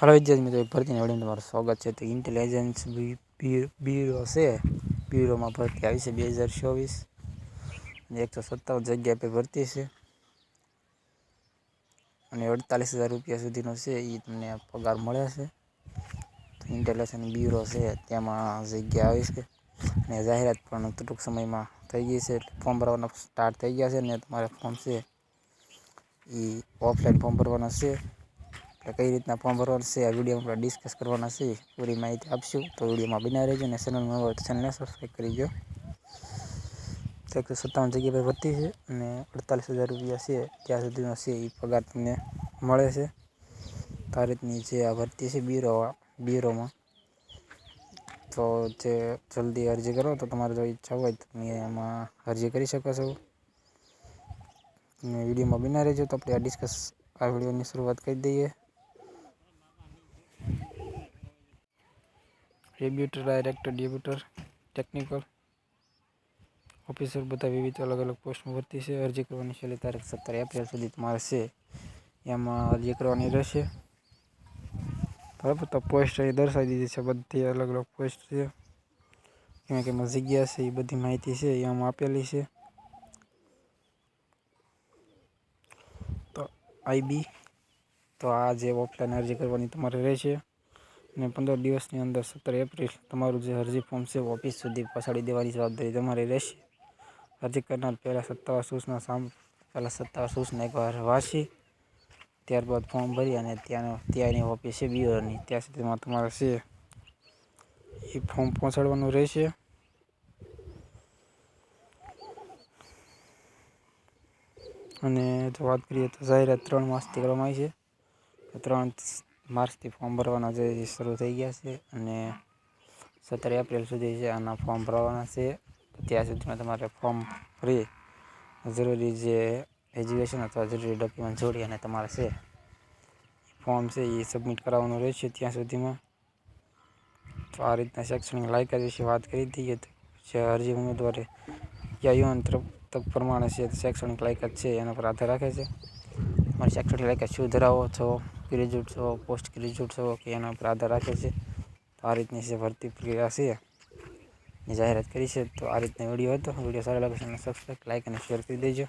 Hello વિદ્યાર્થી મિત્રો ભરતીની વડીને તમારું સ્વાગત છે. તો ઇન્ટેલિજન્સ બ્યુરો છે. બ્યુરોમાં ભરતી આવી છે બે હજાર ચોવીસ. એકસો સત્તાવન જગ્યા પર ભરતી છે. અને અડતાલીસ હજાર રૂપિયા સુધીનો છે. એ તમને પગાર મળે છે. તો ઇન્ટેલિજન્સ બ્યુરો છે તેમાં જગ્યા આવી છે. અને જાહેરાત પણ ટૂંક સમયમાં થઈ ગઈ છે. ફોર્મ ભરવાના સ્ટાર્ટ થઈ ગયા છે. ને તમારે ફોર્મ છે એ ઓફલાઈન ફોર્મ ભરવાના છે. એટલે કઈ રીતના ફોર્મ ભરવાનું છે આ વિડીયોમાં આપણે ડિસ્કસ કરવાના છે. પૂરી માહિતી આપશું. તો વિડીયોમાં બિના રહેજો અને ચેનલમાં હોય તો ચેનલને સબસ્ક્રાઈબ કરી દો એકસો સત્તાવન જગ્યા પર ભરતી છે અને અડતાલીસ હજાર રૂપિયા છે. ત્યાં સુધીનો છે એ પગાર તમને મળે છે. તો જે આ ભરતી છે બ્યુરો બ્યુરોમાં તો જે જલ્દી અરજી કરો તો તમારે જો ઈચ્છા હોય તો તમે એમાં અરજી કરી શકો છો. વિડીયોમાં બિના રહેજો તો આપણે આ ડિસ્કસ આ વિડીયોની શરૂઆત કરી દઈએ. Deputy director deputy technical officer બધા વિવિધ અલગ અલગ પોસ્ટમાં ભરતી છે. અરજી કરવાની છેલ્લી તારીખ સત્તર એપ્રિલ સુધી તમારે છે. એમાં અરજી કરવાની રહેશે. બરાબર? તો પોસ્ટ અહીં દર્શાવી દીધી છે બધી અલગ અલગ પોસ્ટ છે. કેમ કે એમાં જગ્યા છે, એ બધી માહિતી છે, એ આમાં આપેલી છે. તો આઈબી તો આ જે ઓફલાઈન અરજી કરવાની તમારે રહેશે. અને પંદર દિવસની અંદર સત્તર એપ્રિલ તમારું જે અરજી ફોર્મ છે ઓફિસ સુધી પહોંચાડી દેવાની જવાબદારી તમારી રહેશે. અરજી કરનાર પહેલાં સત્તાવાર સૂચના સામ, પહેલાં સત્તાવાર સૂચના એકવાર વાંચી, ત્યારબાદ ફોર્મ ભરી અને ત્યાંનો, ત્યાંની ઓફિસ છે બીઓની ત્યાં સુધીમાં તમારે છે એ ફોર્મ પહોંચાડવાનું રહેશે. અને જો વાત કરીએ તો જાહેરાત ત્રણ માસથી કરવામાં આવી છે. ત્રણ માર્ચથી ફોર્મ ભરવાના જે શરૂ થઈ ગયા છે અને સત્તર એપ્રિલ સુધી છે આના ફોર્મ ભરવાના છે ત્યાં સુધીમાં તમારે ફોર્મ ભરી જરૂરી જે એજ્યુકેશન અથવા જરૂરી ડોક્યુમેન્ટ જોડી અને તમારે છે ફોર્મ છે એ સબમિટ કરાવવાનું રહેશે ત્યાં સુધીમાં. તો આ રીતના શૈક્ષણિક લાયકાત વિશે વાત કરી દઈએ જે અરજી ઉમેદવારે યા યુવાન તક પ્રમાણે છે, શૈક્ષણિક લાયકાત છે, એના પર આધાર રાખે છે. તમારી શૈક્ષણિક લાયકાત શું ધરાવો છો? ગ્રેજ્યુએટ છો, પોસ્ટ ગ્રેજ્યુએટ છો કે એના પર આધાર રાખે છે? તો આ રીતની છે ભરતી પ્રક્રિયા છે જાહેરાત કરી છે. તો આ રીતનો વીડિયો હતો. વીડિયો સારો લાગે છે સબસ્ક્રાઈબ લાઇક અને શેર કરી દેજો.